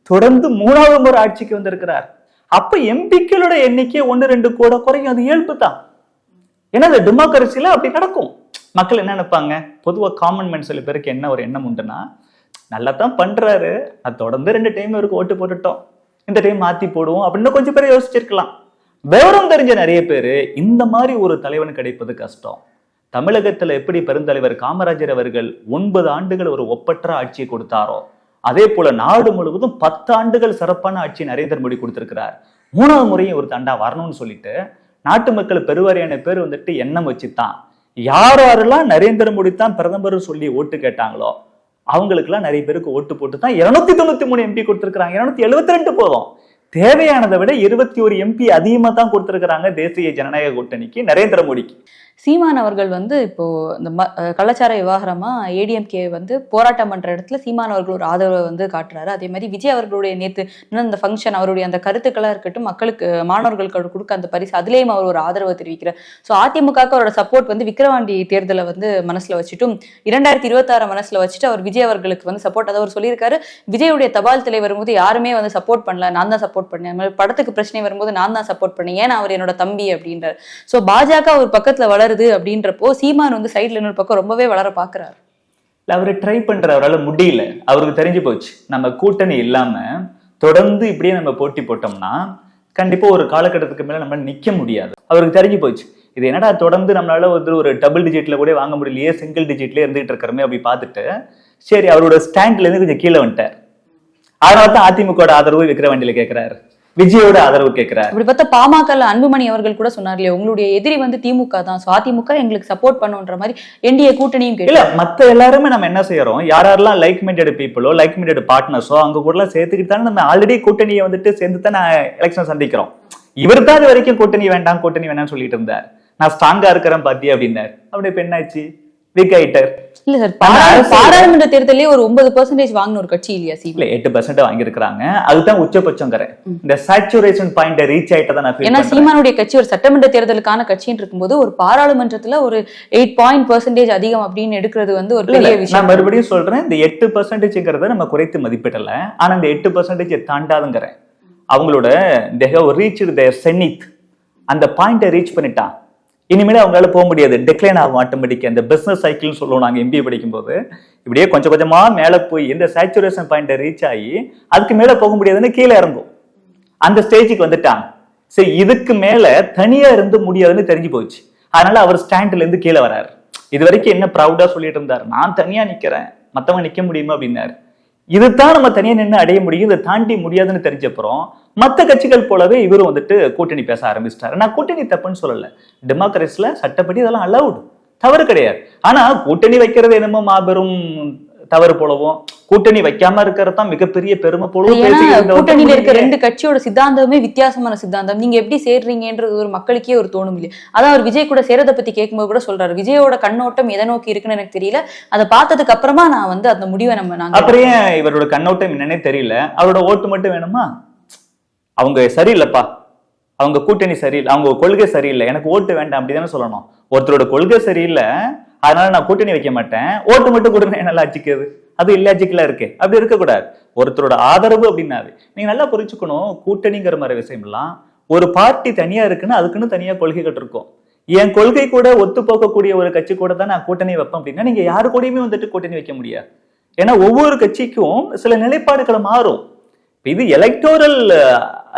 தொடர்ந்து மூணாவது முறை ஆட்சிக்கு வந்திருக்கிறார். அப்ப எம்பிக்களோட எண்ணிக்கை ஒன்னு ரெண்டு கூட குறையும். அது இயல்பு தான் ஏன்னா அது டெமோக்ரஸில அப்படி நடக்கும். மக்கள் என்ன நினைப்பாங்க? பொதுவாக காமன் மேன் சில பேருக்கு என்ன ஒரு எண்ணம் உண்டுன்னா நல்லா தான் பண்றாரு. அது தொடர்ந்து ரெண்டு டைம் இவருக்கு ஓட்டு போட்டுட்டோம். இந்த டைம் மாத்தி போடுவோம் அப்படின்னு கொஞ்சம் பேர் யோசிச்சிருக்கலாம். விவரம் தெரிஞ்ச நிறைய பேர் இந்த மாதிரி ஒரு தலைவன் கிடைப்பது கஷ்டம். தமிழகத்தில் எப்படி பெருந்தலைவர் காமராஜர் அவர்கள் ஒன்பது ஆண்டுகள் ஒரு ஒப்பற்ற ஆட்சியை கொடுத்தாரோ அதே போல நாடு முழுவதும் பத்து ஆண்டுகள் சிறப்பான ஆட்சி நரேந்திர மோடி கொடுத்திருக்கிறார். மூணாவது முறையும் ஒரு தண்டா வரணும்னு சொல்லிட்டு நாட்டு மக்கள் பெருவாரியான பேர் வந்துட்டு எண்ணம் வச்சுதான் யார் யாரெல்லாம் நரேந்திர மோடி தான் பிரதமர் சொல்லி ஓட்டு கேட்டாங்களோ அவங்களுக்குலாம் நிறைய பேருக்கு ஓட்டு போட்டு தான் இருநூத்தி தொண்ணூத்தி மூணு எம்பி கொடுத்திருக்காங்க இருநூத்தி எழுபத்தி ரெண்டு போதும். தேவையானதை விட இருபத்தி ஒரு எம்பி அதிகமாக தான் கொடுத்துருக்குறாங்க தேசிய ஜனநாயக கூட்டணிக்கு நரேந்திர மோடிக்கு. சீமான் அவர்கள் வந்து இப்போ இந்த ம- கலாச்சார விவகாரமா ஏடிஎம்கே வந்து போராட்டம் பண்ற இடத்துல சீமான் அவர்கள் ஒரு ஆதரவை வந்து காட்டுறாரு. அதே மாதிரி விஜய் அவர்களுடைய நேத்து அந்த ஃபங்க்ஷன் அவருடைய அந்த கருத்துக்களா இருக்கட்டும் மக்களுக்கு மாணவர்களுக்கு கொடுக்க அந்த பரிசு அதுலேயும் அவர் ஒரு ஆதரவை தெரிவிக்கிறார். ஸோ அதிமுகவுக்கு அவரோட சப்போர்ட் வந்து விக்கிரவாண்டி தேர்தலை வந்து மனசுல வச்சுட்டும் இரண்டாயிரத்தி இருபத்தாறு மனசுல வச்சுட்டு அவர் விஜய் அவர்களுக்கு வந்து சப்போர்ட் அதை அவர் சொல்லியிருக்காரு. விஜயுடைய தபால் தலை வரும்போது யாருமே வந்து சப்போர்ட் பண்ணல. நான் தான் சப்போர்ட் பண்ணேன். அது மாதிரி படத்துக்கு பிரச்சனை வரும்போது நான் தான் சப்போர்ட் பண்ணேன். ஏன்னா அவர் என்னோட தம்பி அப்படின்றார். ஸோ பாஜக ஒரு பக்கத்துல வளருது அப்படின்றப்போ சீமான் வந்து சைடுல இன்னொரு பக்கம் ரொம்பவே வளர பாக்குறாரு இல்ல அவரு ட்ரை பண்ற அவரால முடியல. அவருக்கு தெரிஞ்சு போச்சு. நம்ம கூட்டணி இல்லாம தொடர்ந்து இப்படியே நம்ம போட்டி போட்டோம்னா கண்டிப்பா ஒரு காலகட்டத்துக்கு மேல நம்ம நிக்க முடியாது. அவருக்கு தெரிஞ்சு போச்சு. இது என்னடா தொடர்ந்து நம்மளால வந்து ஒரு டபுள் டிஜிட்ல கூட வாங்க முடியலையே சிங்கிள் டிஜிட்லேயே இருந்துகிட்டு இருக்கிறமே அப்படி பார்த்துட்டு சரி அவரோட ஸ்டாண்ட்லேருந்து கொஞ்சம் கீழே வந்துட்டார். அதனால தான் அதிமுக ஆதரவு விக்கிற வண்டியில கேட்கிறாரு விஜயோட ஆதரவு கேட்கிறாரு அப்படி பார்த்தா பாமகல அன்புமணி அவர்கள் கூட சொன்னார் இல்லையா உங்களுடைய எதிரி வந்து திமுக தான் ஸோ அதிமுக எங்களுக்கு சப்போர்ட் பண்ணுன்ற மாதிரி என்டிஏ கூட்டணியும் இல்ல மத்த எல்லாருமே நம்ம என்ன செய்யறோம்? யார் யாரெல்லாம் லைக் மைண்டட் பீப்புளோ லைக் மைண்டட் பார்ட்னர்ஸோ அங்க கூட எல்லாம் சேர்த்துக்கிட்டு தானே நம்ம ஆல்ரெடி கூட்டணியை வந்துட்டு சேர்ந்து தான் எலெக்ஷன் சந்திக்கிறோம். இவர் தான் இது வரைக்கும் கூட்டணி வேண்டாம் கூட்டணி வேணாம்னு சொல்லிட்டு இருந்தார். நான் ஸ்ட்ராங்கா இருக்கிறேன் பாத்தி அப்படின்னார். அப்படி இப்ப என்னாச்சு? வீக் ஆயிட்டார். இல்ல சார் பாராளுமன்ற தேர்தலே ஒரு ஒன்பது பர்சன்டேஜ் வாங்கின ஒரு கட்சி இல்லையா சீமா இல்ல எட்டு பர்சன்ட் வாங்கியிருக்கிறாங்க. அதுதான் உச்சபட்சங்கிறேன் இந்த சேச்சுரேஷன் பாயிண்ட் ரீச் ஆயிட்டதை நான் ஏன்னா. சீமானுடைய கட்சி ஒரு சட்டமன்ற தேர்தலுக்கான கட்சின்னு இருக்கும்போது ஒரு பாராளுமன்றத்துல ஒரு எயிட் பாயிண்ட் பர்சன்டேஜ் அதிகம் அப்படின்னு எடுக்கிறது வந்து ஒரு பெரிய விஷயம். நான் மறுபடியும் சொல்றேன் இந்த எட்டு பர்சன்டேஜ்ங்கிறத நம்ம குறைத்து மதிப்பிடல. ஆனா இந்த எட்டு பர்சன்டேஜ் தாண்டாதுங்கிறேன் அவங்களோட ரீச் தேர் செனித் அந்த பாயிண்ட்டை ரீச் பண்ணிட்டான். இனிமேல் அவங்களால போக முடியாது. டெக்ளைன் ஆகும் ஆட்டோமேட்டிக் அந்த பிசினஸ் சைக்கிள்னு சொல்லுவோம் நாங்கள் எம்பிஏ படிக்கும்போது. இப்படியே கொஞ்சம் கொஞ்சமா மேல போய் இந்த சேச்சுரேஷன் பாயிண்ட்டை ரீச் ஆகி அதுக்கு மேல போக முடியாதுன்னு கீழே இறங்கும். அந்த ஸ்டேஜுக்கு வந்துட்டாங்க. சரி இதுக்கு மேல தனியா இருந்து முடியாதுன்னு தெரிஞ்சு போச்சு. அதனால அவர் ஸ்டாண்ட்லேருந்து கீழே வராரு. இது வரைக்கும் என்ன ப்ரௌடாக சொல்லிட்டு இருந்தார்? நான் தனியா நிக்கிறேன். மத்தவங்க நிக்க முடியுமா? அப்படின்னாரு. இதுதான் நம்ம தனியா நின்று அடைய முடியும். இதை தாண்டி முடியாதுன்னு தெரிஞ்சப்புறம் மத்த கட்சிகள் போலவே இவரும் வந்துட்டு கூட்டணி பேச ஆரம்பிச்சிட்டாரு. நான் கூட்டணி தப்புன்னு சொல்லல. டெமோக்ரஸில சட்டப்படி இதெல்லாம் அலவுட் தவறு கிடையாது. ஆனா கூட்டணி வைக்கிறது என்னமோ மாபெரும் தவறு போலவும் கூட்டணி வைக்காம இருக்கிறது தான் மிகப்பெரிய பெருமை போலவும் கூட்டணியில இருக்க ரெண்டு கட்சியோட சித்தாந்தமே வித்தியாசமான சித்தாந்தம். நீங்க எப்படி சேர்றீங்கன்றது ஒரு மக்களுக்கே ஒரு தோணும் இல்லையா? அதான் அவர் விஜய் கூட சேரதை பத்தி கேட்கும்போது கூட சொல்றாரு. விஜயோட கண்ணோட்டம் எதை நோக்கி இருக்குன்னு எனக்கு தெரியல. அதை பார்த்ததுக்கு அப்புறமா நான் வந்து அந்த முடிவை நம்ம நாங்க அப்புறம் இவரோட கண்ணோட்டம் என்னன்னே தெரியல? அவரோட ஓட்டு மட்டும் வேணுமா? அவங்க சரியில்லைப்பா. அவங்க கூட்டணி சரியில்லை. அவங்க கொள்கை சரியில்லை. எனக்கு ஓட்டு வேண்டாம் அப்படிதானே சொல்லணும். ஒருத்தரோட கொள்கை சரியில்லை. அதனால நான் கூட்டணி வைக்க மாட்டேன். ஓட்டு மட்டும் கொடுங்க என்ன லாஜிக்குது அது இல்லாஜிக்கலா இருக்கு. அப்படி இருக்கக்கூடாது. ஒருத்தரோட ஆதரவு அப்படின்னாரு நீங்க நல்லா புரிஞ்சுக்கணும். கூட்டணிங்கிற மாதிரி விஷயம்லாம் ஒரு பார்ட்டி தனியா இருக்குன்னா அதுக்குன்னு தனியா கொள்கைகள் இருக்கும். என் கொள்கை கூட ஒத்து போகக்கூடிய ஒரு கட்சி கூட தான் நான் கூட்டணி வைப்பேன் அப்படின்னா நீங்க யாரு கூடயுமே வந்துட்டு கூட்டணி வைக்க முடியாது. ஏன்னா ஒவ்வொரு கட்சிக்கும் சில நிலைப்பாடுகள் மாறும். இது எலக்டோரல்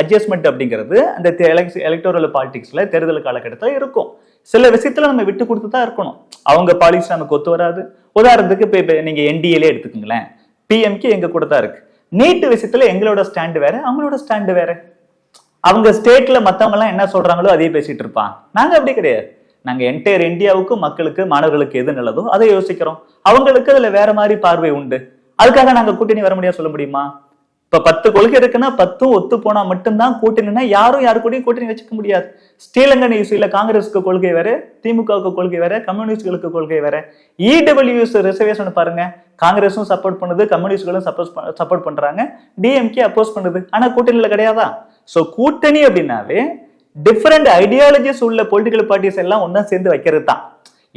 அட்ஜஸ்ட்மெண்ட் அப்படிங்கிறது அந்த எலக்டோரல் பாலிடிக்ஸில் தேர்தல் காலகட்டத்தில் இருக்கும். சில விஷயத்துல நம்ம விட்டு கொடுத்து தான் இருக்கணும். அவங்க பாலிசி நமக்கு ஒத்து வராது. உதாரணத்துக்கு இப்போ இப்போ நீங்கள் என்டிஏலே எடுத்துக்கோங்களேன். பிஎம்கே எங்கள் கூட தான் இருக்குது நீட்டு விஷயத்துல எங்களோட ஸ்டாண்டு வேறு அவங்களோட ஸ்டாண்டு வேறு. அவங்க ஸ்டேட்டில் மற்றவங்கலாம் என்ன சொல்றாங்களோ அதே பேசிகிட்டு இருப்பான். நாங்கள் அப்படி கிடையாது. நாங்கள் என்டையர் இந்தியாவுக்கு மக்களுக்கு மாணவர்களுக்கு எது நல்லதோ அதை யோசிக்கிறோம். அவங்களுக்கு அதில் வேற மாதிரி பார்வை உண்டு. அதுக்காக நாங்கள் கூட்டணி வர முடியாது சொல்ல முடியுமா? இப்ப பத்து கொள்கை இருக்குன்னா பத்தும் ஒத்து போனா மட்டும்தான் கூட்டணினா யாரும் யாரு கூடயும் கூட்டணி வச்சுக்க முடியாது. ஸ்ரீலங்கன் இஷ்யூல காங்கிரஸுக்கு கொள்கை வேற திமுகவுக்கு கொள்கை வேற கம்யூனிஸ்டுகளுக்கு கொள்கை வேற. E இடபிள்யூஎஸ் ரிசர்வேஷன் பாருங்க. காங்கிரஸும் சப்போர்ட் பண்ணுது கம்யூனிஸ்டுகளும் சப்போர்ட் சப்போர்ட் பண்றாங்க. டிஎம்கே அப்போஸ் பண்ணுது. ஆனா கூட்டணியில கிடையாதா? சோ கூட்டணி அப்படின்னாவே டிஃப்ரெண்ட் ஐடியாலஜிஸ் உள்ள பொலிட்டிக்கல் பார்ட்டிஸ் எல்லாம் ஒன்றா சேர்ந்து வைக்கிறது தான்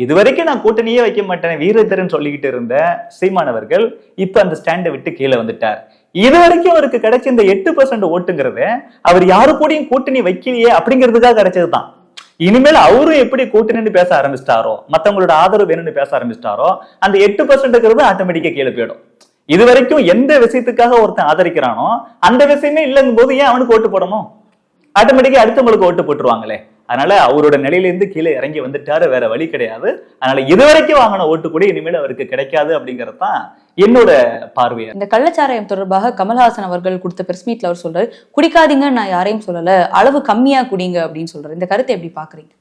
இது வரைக்கும் நான் கூட்டணியே வைக்க மாட்டேன் வீரதரன் சொல்லிக்கிட்டு இருந்த சீமானவர்கள் இப்ப அந்த ஸ்டாண்டை விட்டு கீழே வந்துட்டார். இது வரைக்கும் அவருக்கு கிடைச்ச இந்த எட்டு பர்சன்ட் ஓட்டுங்கிறது அவர் யாரு கூடயும் கூட்டணி வைக்கலையே அப்படிங்கிறதுக்காக கிடைச்சதுதான். இனிமேல் அவரும் எப்படி கூட்டணின்னு பேச ஆரம்பிச்சிட்டாரோ மத்தவங்களோட ஆதரவு வேணும்னு பேச ஆரம்பிச்சிட்டாரோ அந்த எட்டு பர்சன்ட்ங்கிறது ஆட்டோமேட்டிக்கா கீழே போயிடும். இது வரைக்கும் எந்த விஷயத்துக்காக ஒருத்தன் ஆதரிக்கிறானோ அந்த விஷயமே இல்லைங்கும் போது ஏன் அவனுக்கு ஓட்டு போடணும்? ஆட்டோமேட்டிக்கா அடுத்தவங்களுக்கு ஓட்டு போட்டுருவாங்களே. அதனால அவரோட நிலையிலிருந்து கீழே இறங்கி வந்துட்டாரு வேற வழி கிடையாது. அதனால இதுவரைக்கும் வாங்கின ஓட்டு கூட இனிமேல் அவருக்கு கிடைக்காது அப்படிங்கிறது தான் என்னோட பார்வையா இந்த கள்ளச்சாராயம் தொடர்பாக கமல்ஹாசன் அவர்கள் கொடுத்த பிரஸ் மீட்ல அவர் சொல்றாரு குடிக்காதீங்கன்னு நான் யாரையும் சொல்லல. அளவு கம்மியா குடிங்க அப்படின்னு சொல்றாரு. இந்த கருத்தை எப்படி பாக்குறீங்க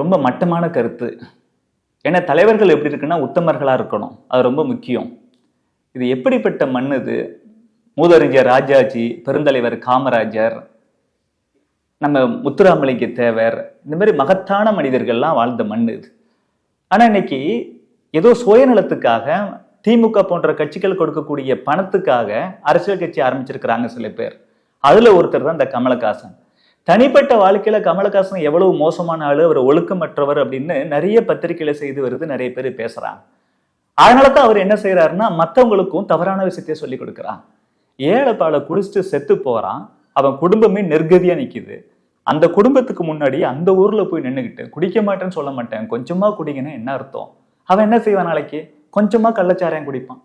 ரொம்ப மட்டமான கருத்து. ஏன்னா தலைவர்கள் எப்படி இருக்குன்னா உத்தமர்களா இருக்கணும். அது ரொம்ப முக்கியம். இது எப்படிப்பட்ட மண் இது? மூதறிஞர் ராஜாஜி பெருந்தலைவர் காமராஜர் நம்ம முத்துராமலிங்க தேவர் இந்த மாதிரி மகத்தான மனிதர்கள்லாம் வாழ்ந்த மண் இது. ஆனால் இன்னைக்கு ஏதோ சுயநலத்துக்காக திமுக போன்ற கட்சிகள் கொடுக்கக்கூடிய பணத்துக்காக அரசியல் கட்சி ஆரம்பிச்சிருக்கிறாங்க சில பேர். அதில் ஒருத்தர் தான் இந்த கமலஹாசன். தனிப்பட்ட வாழ்க்கையில் கமலஹாசன் எவ்வளவு மோசமான ஆளு அவர் ஒழுக்கமற்றவர் அப்படின்னு நிறைய பத்திரிகையில் செய்து வருது நிறைய பேர் பேசுகிறாங்க அதனால தான் அவர் என்ன செய்யறாருன்னா மற்றவங்களுக்கும் தவறான விஷயத்தையே சொல்லி கொடுக்குறான் ஏழை பாலை குடிச்சிட்டு செத்து போகிறான் அவன் குடும்பமே நெருக்கதியா நிக்குது. அந்த குடும்பத்துக்கு முன்னாடி அந்த ஊர்ல போய் நின்றுக்கிட்டு குடிக்க மாட்டேன்னு சொல்ல மாட்டேன் கொஞ்சமா குடிங்கன்னா என்ன அர்த்தம்? அவன் என்ன செய்வான் நாளைக்கு? கொஞ்சமா கள்ளச்சாராயம் குடிப்பான்.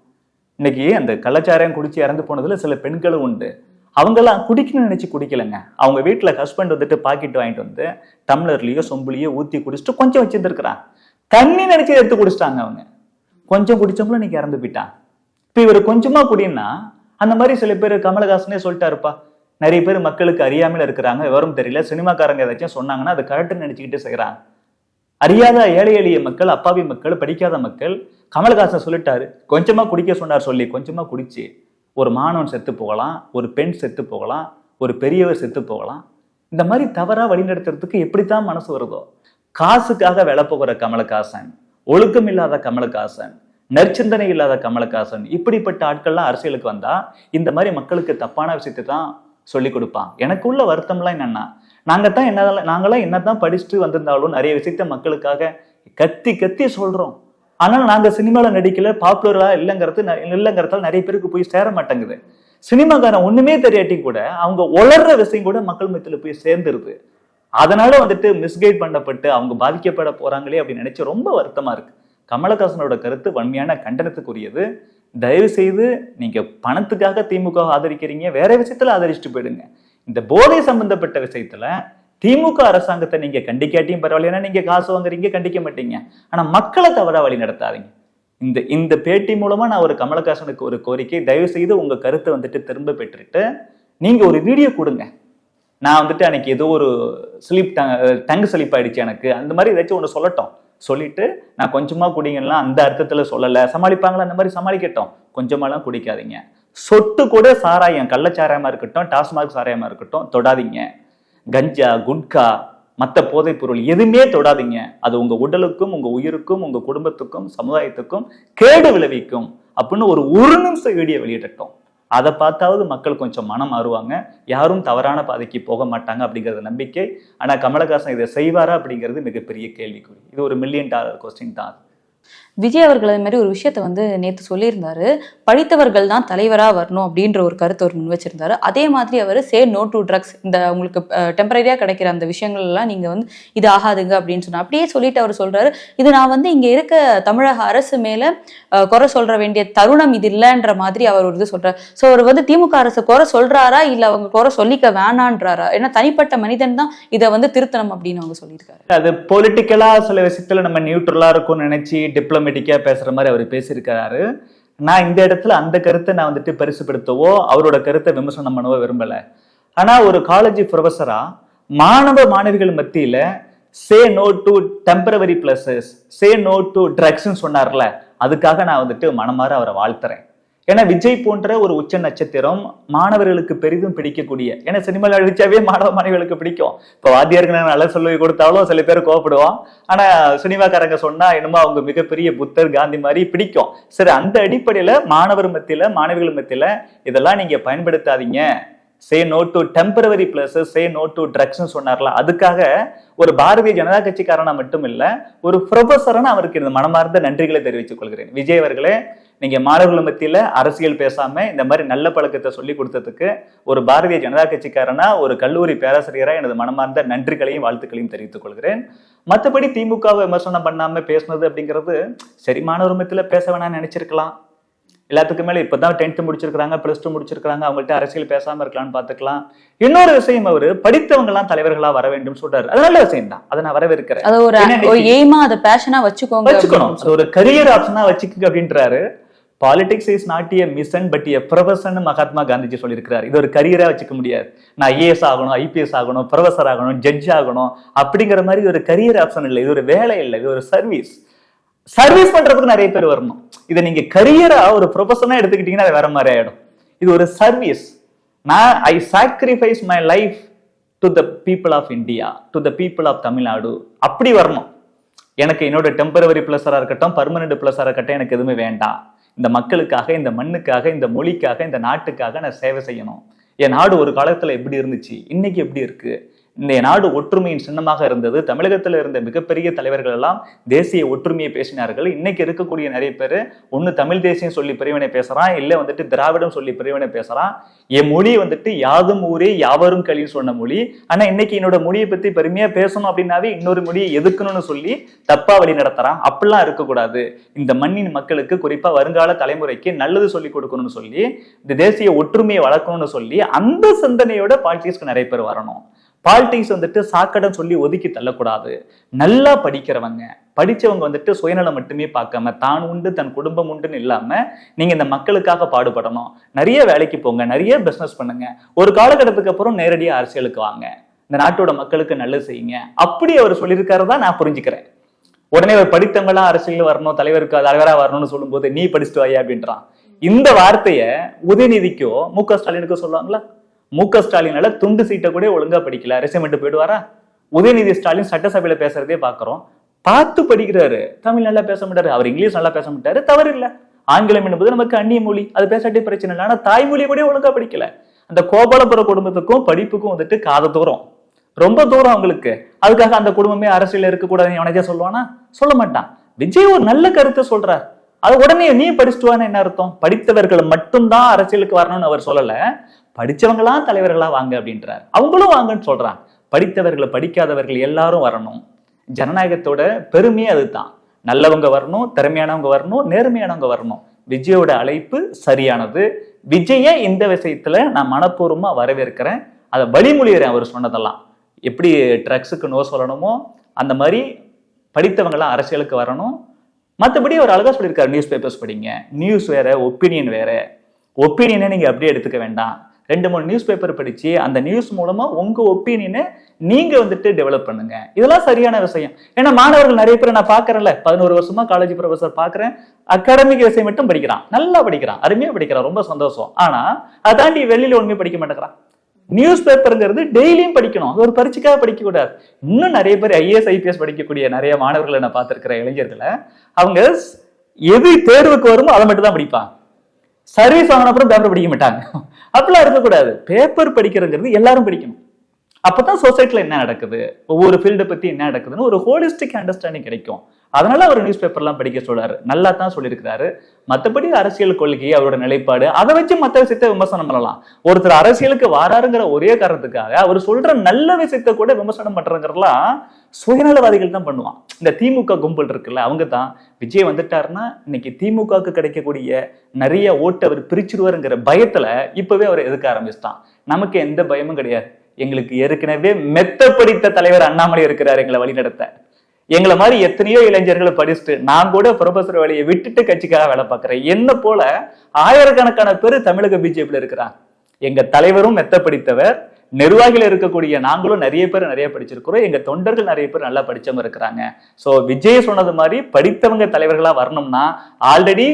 இன்னைக்கு அந்த கள்ளச்சாராயம் குடிச்சு இறந்து போனதுல சில பெண்களும் உண்டு. அவங்கெல்லாம் குடிக்கணும்னு நினைச்சு குடிக்கலங்க. அவங்க வீட்டில் ஹஸ்பண்ட் வந்துட்டு பாக்கெட் வாங்கிட்டு வந்து டம்ளர்லயோ சொம்புலையோ ஊற்றி குடிச்சிட்டு கொஞ்சம் வச்சிருந்துருக்கிறான். தண்ணி நினைச்சு எடுத்து குடிச்சிட்டாங்க அவங்க. கொஞ்சம் குடிச்சவங்களும் இன்னைக்கு இறந்து போயிட்டான். இப்போ இவர் கொஞ்சமா குடின்னா அந்த மாதிரி சில பேர் கமலஹாசனே சொல்லிட்டாருப்பா நிறைய பேர் மக்களுக்கு அறியாமல் இருக்கிறாங்க. விவரம் தெரியல. சினிமாக்காரங்க ஏதாச்சும் சொன்னாங்கன்னா அது கரெக்ட்னு நினச்சிக்கிட்டு செய்கிறாங்க அறியாத ஏழை எளிய மக்கள் அப்பாவி மக்கள் படிக்காத மக்கள் கமலஹாசன் சொல்லிட்டாரு. கொஞ்சமா குடிக்க சொன்னார் சொல்லி கொஞ்சமா குடிச்சு ஒரு மாணவன் செத்து போகலாம் ஒரு பெண் செத்து போகலாம் ஒரு பெரியவர் செத்து போகலாம். இந்த மாதிரி தவறாக வழிநடத்துறதுக்கு எப்படித்தான் மனசு வருதோ? காசுக்காக வேலை போகிற கமலஹாசன் ஒழுக்கம் இல்லாத கமலஹாசன் நற்சிந்தனை இல்லாத கமலஹாசன் இப்படிப்பட்ட ஆட்கள்லாம் அரசியலுக்கு வந்தால் இந்த மாதிரி மக்களுக்கு தப்பான விஷயத்தை தான் சொல்லி கொடுப்பான். எனக்கு உள்ள வருத்தம்லாம் என்னன்னா நாங்கள் தான் என்ன நாங்களாம் என்னதான் படிச்சுட்டு வந்திருந்தாலும் நிறைய விஷயத்த மக்களுக்காக கத்தி கத்தி சொல்கிறோம் ஆனால் நாங்கள் சினிமாவில் நடிக்கல பாப்புலராக இல்லைங்கிறது இல்லைங்கிறதால நிறைய பேருக்கு போய் சேர மாட்டேங்குது. சினிமாக்காரன் ஒன்றுமே தெரியாட்டி கூட அவங்க உளர்ற விஷயம் கூட மக்கள் மத்தியில் போய் சேர்ந்துருது. அதனால வந்துட்டு மிஸ்கைட் பண்ணப்பட்டு அவங்க பாதிக்கப்பட போறாங்களே அப்படின்னு நினைச்சு ரொம்ப வருத்தமா இருக்கு. கமலஹாசனோட கருத்து வன்மையான கண்டனத்துக்குரியது. தயவு செய்து நீங்க பணத்துக்காக திமுக ஆதரிக்கிறீங்க வேற விஷயத்துல ஆதரிச்சுட்டு போயிடுங்க. இந்த போதை சம்பந்தப்பட்ட விஷயத்துல திமுக அரசாங்கத்தை நீங்க கண்டிக்காட்டியும் பரவாயில்ல. ஏன்னா நீங்க காசு வாங்குறீங்க கண்டிக்க மாட்டீங்க. ஆனா மக்களை தவறா வழி நடத்தாதீங்க. இந்த இந்த பேட்டி மூலமா நான் ஒரு கமலஹாசனுக்கு ஒரு கோரிக்கை. தயவு செய்து உங்க கருத்தை வந்துட்டு திரும்ப பெற்றுட்டு நீங்க ஒரு வீடியோ கொடுங்க. நான் வந்துட்டு அன்னைக்கு ஏதோ ஒரு ஸ்லிப் டங்கு ஸ்லிப் ஆயிடுச்சு எனக்கு. அந்த மாதிரி ஏதாச்சும் ஒன்று சொல்லட்டும். சொல்லிட்டு நான் கொஞ்சமா குடிங்கலாம் அந்த அர்த்தத்துல சொல்லல. சமாளிப்பாங்களா? அந்த மாதிரி சமாளிக்கட்டும். கொஞ்சமாலாம் குடிக்காதீங்க. சொட்டு கூட சாராயம் கள்ளச்சாராயமா இருக்கட்டும் டாஸ்மாக் சாராயமா இருக்கட்டும் தொடாதீங்க. கஞ்சா குட்கா மற்ற போதைப் பொருள் எதுவுமே தொடாதீங்க. அது உங்க உடலுக்கும் உங்க உயிருக்கும் உங்க குடும்பத்துக்கும் சமுதாயத்துக்கும் கேடு விளைவிக்கும். அப்படின்னு ஒரு ஒரு நிமிஷம் வீடியோ வெளியிடட்டும். அதை பார்த்தாவது மக்கள் கொஞ்சம் மனம் மாறுவாங்க. யாரும் தவறான பாதைக்கு போக மாட்டாங்க அப்படிங்கிறது நம்பிக்கை. ஆனால் கமலஹாசன் இதை செய்வாரா அப்படிங்கிறது மிகப்பெரிய கேள்விக்குறி. இது ஒரு மில்லியன் டாலர் கொஸ்டின் தான் விஜய் அவர்கள் அது மாதிரி ஒரு விஷயத்த வந்து நேற்று சொல்லியிருந்தாரு. படித்தவர்கள் தான் தலைவராக வரணும் அப்படின்ற ஒரு கருத்தை அவர் முன் வச்சிருந்தாரு. அதே மாதிரி அவர் சே நோ டு ட்ரக்ஸ் இந்த உங்களுக்கு டெம்பரரியாக கிடைக்கிற அந்த விஷயங்கள் எல்லாம் நீங்க வந்து இது ஆகாதுங்க அப்படின்னு சொன்னா அப்படியே சொல்லிட்டு அவர் சொல்றாரு. இது நான் வந்து இங்க இருக்க தமிழக அரசு மேல குறை சொல்ற வேண்டிய தருணம் இது இல்லைன்ற மாதிரி அவர் ஒரு இது சொல்றாரு. ஸோ அவர் வந்து திமுக அரசு குறை சொல்றாரா? இல்ல அவங்க குறை சொல்லிக்க வேணான்றாரா? ஏன்னா தனிப்பட்ட மனிதன் தான் இதை வந்து திருத்தணும் அப்படின்னு அவங்க சொல்லியிருக்காரு. அது பொலிட்டிக்கலா சில விஷயத்துல நம்ம நியூட்ரலா இருக்கும்னு நினைச்சு டிப்ளமேட்டிக்காக பேசுற மாதிரி அவர் பேசியிருக்கிறாரு நான் இந்த இடத்துல அந்த கருத்தை நான் வந்துட்டு பெருசுப்படுத்தவோ அவரோட கருத்தை விமர்சனம் பண்ணவோ விரும்பல. ஆனால் ஒரு காலேஜ் ப்ரொஃபஸராக மாணவ மாணவிகள் மத்தியில் say no to temporary pleasures say no to ட்ரக்ஸ்ன்னு சொன்னார்ல அதுக்காக நான் வந்துட்டு மனமாற அவரை வாழ்த்துறேன். ஏன்னா விஜய் போன்ற ஒரு உச்ச நட்சத்திரம் மாணவர்களுக்கு பெரிதும் பிடிக்கக்கூடிய ஏன்னா சினிமாவில் அடிச்சாவே மாணவ மாணவிகளுக்கு பிடிக்கும். இப்போ வாத்தியாருக்கு நான் நல்ல சொல்லி கொடுத்தாலும் சில பேர் கோவப்படுவான். ஆனா சினிமாக்காரங்க சொன்னா என்னமோ அவங்க மிகப்பெரிய புத்தர் காந்தி மாதிரி பிடிக்கும். சரி அந்த அடிப்படையில மாணவர் மத்தியில மாணவிகள் மத்தியில இதெல்லாம் நீங்க பயன்படுத்தாதீங்க. Say no to temporary pleasures say no to ட்ரக்ஸ்னு சொன்னார்ல அதுக்காக ஒரு பாரதிய ஜனதா கட்சிக்காரனா மட்டும் இல்ல ஒரு ப்ரொஃபஸரான அவருக்கு இந்த மனமார்ந்த நன்றிகளை தெரிவித்துக் கொள்கிறேன். விஜய் அவர்களே நீங்க மாணவர்கள் மத்தியில அரசியல் பேசாம இந்த மாதிரி நல்ல பழக்கத்தை சொல்லி கொடுத்ததுக்கு ஒரு பாரதிய ஜனதா கட்சிக்காரனா ஒரு கல்லூரி பேராசிரியரா எனது மனமார்ந்த நன்றிகளையும் வாழ்த்துக்களையும் தெரிவித்துக் கொள்கிறேன். மற்றபடி திமுகவை விமர்சனம் பண்ணாம பேசுனது அப்படிங்கிறது சரி மாணவர் மத்தியில பேச வேணாம்னு நினைச்சிருக்கலாம். எல்லாத்துக்கும் மேல இப்பதான் டென்த் முடிச்சிருக்காங்க பிளஸ் டூ முடிச்சிருக்காங்க அவங்கள்ட்ட அரசியல் பேசாம இருக்கலாம்னு பாத்துக்கலாம். இன்னொரு விஷயம் அவரு படித்தவங்க எல்லாம் தலைவர்களா வர வேண்டும் சொல்றாரு. அது நல்ல விஷயம் தான். அதை நான் வரவேற்கிறேன். அத ஒரு எய்மா அதை பேஷனா வச்சுக்கோங்க வச்சுக்கணும். ஒரு கரியர் ஆப்ஷனா வச்சுக்கோங்க அப்படின்றாரு. Politics is not a mission but a profession Mahatma Gandhiji சொல்லியிருக்கிறார். இது ஒரு கரியரா வச்சுக்க முடியாது. நான் ஐஏஎஸ் ஆகணும் ஐபிஎஸ் ஆகணும் ப்ரொஃபஸர் ஆகணும் ஜட்ஜ் ஆகணும் அப்படிங்கிற மாதிரி ஒரு கரியர் ஆப்ஷன் இல்லை. இது ஒரு வேலை இல்லை. இது ஒரு சர்வீஸ் சர்வீஸ் பண்றதுக்கு நிறைய பேர் வரணும். இதை நீங்க கரியரா ஒரு ப்ரொஃபஷனா எடுத்துக்கிட்டீங்கன்னா அது வேற மாதிரி ஆயிடும். இது ஒரு சர்வீஸ் நான் I sacrifice my life to the people of India to the people of Tamil Nadu அப்படி வரணும். எனக்கு என்னோட டெம்பரவரி பிளஸரா இருக்கட்டும் பர்மனெண்ட் பிளஸரா இருக்கட்டும் எனக்கு எதுவுமே வேண்டாம். இந்த மக்களுக்காக இந்த மண்ணுக்காக இந்த மொழிக்காக இந்த நாட்டுக்காக நான் சேவை செய்யணும். என் நாடு ஒரு காலத்தில் எப்படி இருந்துச்சு? இன்னைக்கு எப்படி இருக்கு? இந்த நாடு ஒற்றுமையின் சின்னமாக இருந்தது. தமிழகத்தில் இருந்த மிகப்பெரிய தலைவர்கள் எல்லாம் தேசிய ஒற்றுமையை பேசினார்கள். இன்னைக்கு இருக்கக்கூடிய நிறைய பேர் ஒன்று தமிழ் தேசியம் சொல்லி பிரிவினை பேசுறான் இல்லை வந்துட்டு திராவிடம் சொல்லி பிரிவினை பேசுறான். என் மொழி வந்துட்டு யாதும் ஊரே யாவரும் களின்னு சொன்ன மொழி. ஆனால் இன்னைக்கு என்னோட மொழியை பற்றி பெருமையாக பேசணும் அப்படின்னாவே இன்னொரு மொழியை எதுக்கணும்னு சொல்லி தப்பா வழி நடத்துறான். அப்படிலாம் இருக்கக்கூடாது. இந்த மண்ணின் மக்களுக்கு குறிப்பாக வருங்கால தலைமுறைக்கு நல்லது சொல்லி கொடுக்கணும்னு சொல்லி இந்த தேசிய ஒற்றுமையை வளர்க்கணும்னு சொல்லி அந்த சிந்தனையோட பாலிட்டிக்ஸ்க்கு நிறைய பேர் வரணும். பாலிடிக்ஸ் வந்துட்டு சாக்கடைன்னு சொல்லி ஒதுக்கி தள்ளக்கூடாது. நல்லா படிக்கிறவங்க படிச்சவங்க வந்துட்டு சுயநலம் மட்டுமே பார்க்காம தான் உண்டு தன் குடும்பம் உண்டுன்னு இல்லாம நீங்க இந்த மக்களுக்காக பாடுபடணும். நிறைய வேலைக்கு போங்க நிறைய பிசினஸ் பண்ணுங்க. ஒரு காலகட்டத்துக்கு அப்புறம் நேரடியாக அரசியலுக்கு வாங்க. இந்த நாட்டோட மக்களுக்கு நல்லது செய்யுங்க. அப்படி அவர் சொல்லியிருக்காரு தான் நான் புரிஞ்சுக்கிறேன். உடனே அவர் படித்தவங்களாம் அரசியல் வரணும் தலைவருக்கு தலைவரா வரணும்னு சொல்லும்போது நீ படிச்சுட்டு வாயா? அப்படின்றான். இந்த வார்த்தையை உதயநிதிக்கோ மு க ஸ்டாலினுக்கோ சொல்லுவாங்களா? மு க ஸ்டாலினால துண்டு சீட்டை கூட ஒழுங்கா படிக்கல. ரெசிமெண்ட் போயிடுவாரா? உதயநிதி ஸ்டாலின் சட்டசபையில பேசுறதே பாக்குறோம். பார்த்து படிக்கிறாரு. தமிழ் நல்லா பேச மாட்டாரு. அவர் இங்கிலீஷ் நல்லா பேச மாட்டாரு. தவறு இல்ல ஆங்கிலம் என்பது நமக்கு அந்நிய மொழி. அது பேசாட்டி பிரச்சனை இல்லை. ஆனா தாய்மொழி கூட ஒழுங்கா படிக்கல. அந்த கோபாலபுர குடும்பத்துக்கும் படிப்புக்கும் வந்துட்டு காத தூரம். ரொம்ப தூரம் அவங்களுக்கு. அதுக்காக அந்த குடும்பமே அரசியல் இருக்கக்கூடாதுன்னு எவனைக்கே சொல்லுவானா? சொல்ல மாட்டான். விஜய் ஒரு நல்ல கருத்தை சொல்றார். அது உடனே நீ படிச்சுட்டுவான்னு என்ன அர்த்தம்? படித்தவர்கள் மட்டும்தான் அரசியலுக்கு வரணும்னு அவர் சொல்லல. படித்தவங்களாம் தலைவர்களாக வாங்க அப்படின்றார். அவங்களும் வாங்கன்னு சொல்கிறாங்க படித்தவர்களை படிக்காதவர்கள் எல்லாரும் வரணும். ஜனநாயகத்தோட பெருமையே அதுதான். நல்லவங்க வரணும் திறமையானவங்க வரணும் நேர்மையானவங்க வரணும். விஜயோட அழைப்பு சரியானது. விஜயை இந்த விஷயத்துல நான் மனப்பூர்வமா வரவேற்கிறேன். அதை வழிமொழிகிறேன் அவர் சொன்னதெல்லாம். எப்படி ட்ரக்ஸுக்கு நோ சொல்லணுமோ அந்த மாதிரி படித்தவங்களாம் அரசியலுக்கு வரணும். மற்றபடி அவர் அழகாக சொல்லியிருக்காரு நியூஸ் பேப்பர்ஸ் படிங்க. நியூஸ் வேற ஒப்பீனியன் வேற. ஒப்பீனியனை நீங்கள் அப்படியே எடுத்துக்க வேண்டாம். ரெண்டு மூணு நியூஸ் பேப்பர் படிச்சு அந்த நியூஸ் மூலமா உங்க ஒப்பீனியனை நீங்க வந்துட்டு டெவலப் பண்ணுங்க. இதெல்லாம் சரியான விஷயம். ஏன்னா மாணவர்கள் நிறைய பேர் நான் பாக்குறேன்ல பதினோரு வருஷமா காலேஜ் ப்ரொஃபசர் பாக்குறேன் அகாடமிக் விஷயம் மட்டும் படிக்கிறான். நல்லா படிக்கிறான். அருமையா படிக்கிறான். ரொம்ப சந்தோஷம். ஆனா அதை தாண்டி வெளியில ஒண்ணுமே படிக்க மாட்டேங்கிறான். நியூஸ் பேப்பருங்கிறது டெய்லியும் படிக்கணும். அது ஒரு பரீட்சைக்காக படிக்க கூடாது இன்னும் நிறைய பேர் ஐஏஎஸ் ஐபிஎஸ் படிக்கக்கூடிய நிறைய மாணவர்களை நான் பார்த்துருக்கிற இளைஞர்களை. அவங்க எது தேர்வுக்கு வருமோ அதை மட்டும் தான் படிப்பாங்க. சர்வீஸ் வாங்கின அப்புறம் பேப்பர் படிக்க மாட்டாங்க. அப்படிலாம் இருக்கக்கூடாது. பேப்பர் படிக்கிறங்கிறது எல்லாரும் படிக்கணும். அப்பதான் சொசைட்டில என்ன நடக்குது? ஒவ்வொரு ஃபீல்டை பத்தி என்ன நடக்குதுன்னு ஒரு ஹோலிஸ்டிக் அண்டர்ஸ்டாண்டிங் கிடைக்கும். அதனால அவர் நியூஸ் பேப்பர்லாம் படிக்க சொல்றாரு. நல்லா தான் சொல்லியிருக்கிறாரு. மற்றபடி அரசியல் கொள்கை அவரோட நிலைப்பாடு அதை வச்சு மற்ற விஷயத்தை விமர்சனம் பண்ணலாம். ஒருத்தர் அரசியலுக்கு வாராருங்கிற ஒரே காரணத்துக்காக அவர் சொல்ற நல்ல விஷயத்தை கூட விமர்சனம் பண்றங்கிறதுலாம் சுயநலவாதிகள் தான் பண்ணுவான். இந்த திமுக கும்பல் இருக்குல்ல அவங்க தான் விஜய் வந்துட்டாருன்னா இன்னைக்கு திமுகவுக்கு கிடைக்கக்கூடிய நிறைய ஓட்டு அவர் பிரிச்சிருவாருங்கிற பயத்துல இப்பவே அவர் எதுக்க ஆரம்பிச்சிட்டான். நமக்கு எந்த பயமும் கிடையாது. எங்களுக்கு ஏற்கனவே மெத்த படித்த தலைவர் அண்ணாமலை இருக்கிறார் எங்களை வழிநடத்த. எங்களை மாதிரி எத்தனையோ இளைஞர்களை படிச்சுட்டு நான் கூட ப்ரொஃபஸர் வேலையை விட்டுட்டு கட்சிக்காக வேலை பார்க்குறேன். என்ன போல ஆயிரக்கணக்கான பேர் தமிழக பிஜேபியில் இருக்கிறான் எங்க தலைவரும் மெத்த படித்தவர் நிர்வாகிகள் இருக்கக்கூடிய நாங்களும் நிறைய பேர் நிறைய படிச்சிருக்கிறோம். எங்க தொண்டர்கள் நிறைய பேர் நல்லா படிச்சவங்க இருக்கிறாங்க. ஸோ விஜய் சொன்னது மாதிரி படித்தவங்க தலைவர்களா வரணும்னா ஆல்ரெடி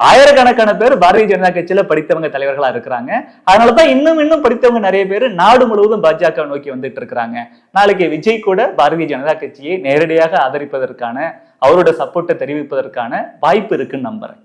ஆயிரக்கணக்கான பேர் பாரதிய ஜனதா கட்சியில படித்தவங்க தலைவர்களா இருக்கிறாங்க. அதனாலதான் இன்னும் இன்னும் படித்தவங்க நிறைய பேர் நாடு முழுவதும் பாஜக நோக்கி வந்துட்டு இருக்கிறாங்க. நாளைக்கு விஜய் கூட பாரதிய ஜனதா கட்சியை நேரடியாக ஆதரிப்பதற்கான அவரோட சப்போர்ட்டை தெரிவிப்பதற்கான வாய்ப்பு இருக்குன்னு நம்புறேன்.